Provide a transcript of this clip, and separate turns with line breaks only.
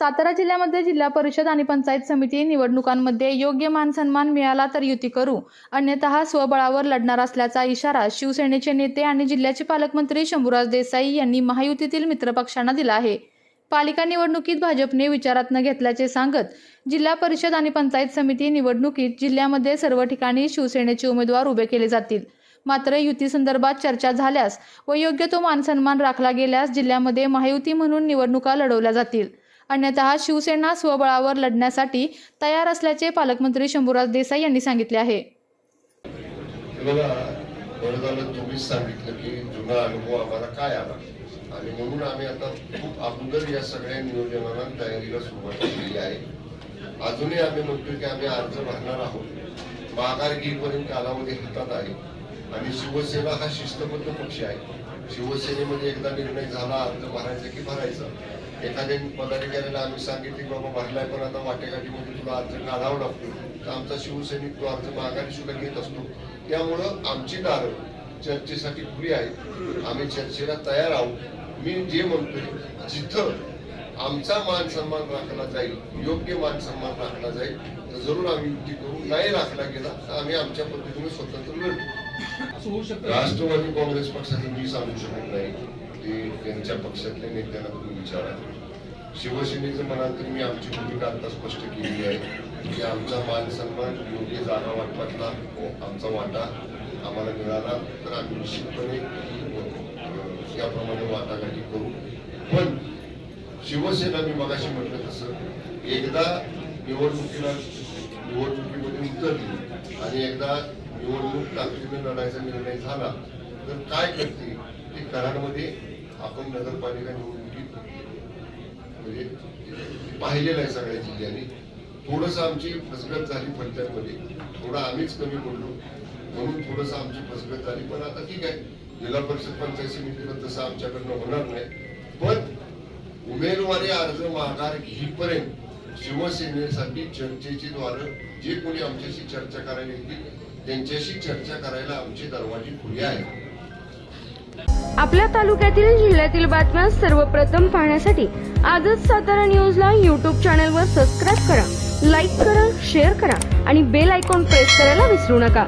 सातारा जिल्ह्यामध्ये जिल्हा परिषद आणि पंचायत समिती निवडणुकांमध्ये योग्य मान सन्मान मिळाला तर युती करू. अन्यथा स्वबळावर लढणार असल्याचा इशारा शिवसेनेचे नेते आणि जिल्ह्याचे पालकमंत्री शंभूराज देसाई यांनी महायुतीतील मित्रपक्षांना दिला आहे. पालिका निवडणुकीत भाजपने विचारात न घेतल्याचे सांगत जिल्हा परिषद आणि पंचायत समिती निवडणुकीत जिल्ह्यामध्ये सर्व ठिकाणी शिवसेनेचे उमेदवार उभे केले जातील. मात्र युती संदर्भात चर्चा झाल्यास व योग्य तो मानसन्मान राखला गेल्यास जिल्ह्यामध्ये महायुती म्हणून निवडणुका लढवल्या जातील. अन्यथा शिवसेना स्वबळावर लढण्यासाठी तयार असल्याचे पालकमंत्री शंभूराज देसाई यांनी सांगितले आहे.
तुम्हीच सांगितलं की जुना अनुभव आम्हाला काय आला? आणि म्हणून आम्ही आता खूप अगोदर या सगळ्या नियोजनाला तयारीला सुरुवात केलेली आहे. अजूनही आम्ही म्हणतो की आम्ही अर्ज भरणार आहोत. माघार घेईपर्यंत कालावधी हातात आहे. आणि शिवसेना हा शिस्तबद्ध पक्ष आहे. शिवसेनेमध्ये एकदा निर्णय झाला अर्ज भरायचा की भरायचा? एखाद्या पदाधिकाऱ्याला आम्ही सांगितले की बाबा भरलाय पण आता वाटेघाटीमध्ये तुला अर्ज काढावा लागतो. तर आमचा शिवसैनिक तो अर्ज माघारी सुद्धा घेत असतो. त्यामुळं आमची दारं चर्चेसाठी खुली आहेत. आम्ही चर्चेला तयार आहोत. मी जे म्हणतोय जिथं आमचा मान सन्मान राखला जाईल योग्य मान सन्मान राखला जाईल तर जरूर आम्ही युती करू. नाही राखला गेला तर आम्ही आमच्या पद्धतीने स्वतंत्र लढू.
असं होऊ शकतं.
राष्ट्रवादी काँग्रेस पक्षाचं मी सांगू शकत नाही. ते त्यांच्या पक्षातल्या नेत्यांना तुम्ही विचारा. शिवसेनेचं म्हणाल तर मी आमची भूमिका आता स्पष्ट केलेली आहे. की आमचा मान सन्मान योग्य जागा वाटपातला हो, आमचा वाटा आम्हाला मिळाला तर आम्ही निश्चितपणे याप्रमाणे वाटाघाटी करू. पण शिवसेना मी मगाशी म्हटलं तसं एकदा निवडणुकीला निवडणुकीमध्ये उतरली आणि एकदा निवडणूक ताकदीने लढायचा निर्णय झाला तर काय करते? ते कराडमध्ये आपण नगरपालिका निवडणुकीत म्हणजे पाहिलेलं आहे सगळ्या जिल्ह्यांनी. थोडस आमची फसगत झाली फलटणमध्ये थोडं आम्हीच कमी पडलो. म्हणून थोडस आमची फसगत झाली. पण आता ठीक आहे. जिल्हा परिषद पंचायत समितीला तसं आमच्याकडनं होणार नाही. पण उमेदवारी अर्ज माघार घेईपर्यंत शिवसेनेसाठी चर्चेची द्वारे जे कोणी आमच्याशी चर्चा करायला येतील त्यांच्याशी चर्चा करायला आमचे दरवाजे खुले आहेत
आपल्या तालुक्यातील जिल्ह्यातील बातम्या सर्वप्रथम पाहण्यासाठी आजच सातारा न्यूजला यूट्यूब चॅनलवर सबस्क्राईब करा लाईक करा शेअर करा आणि बेल आयकॉन प्रेस करायला विसरू नका.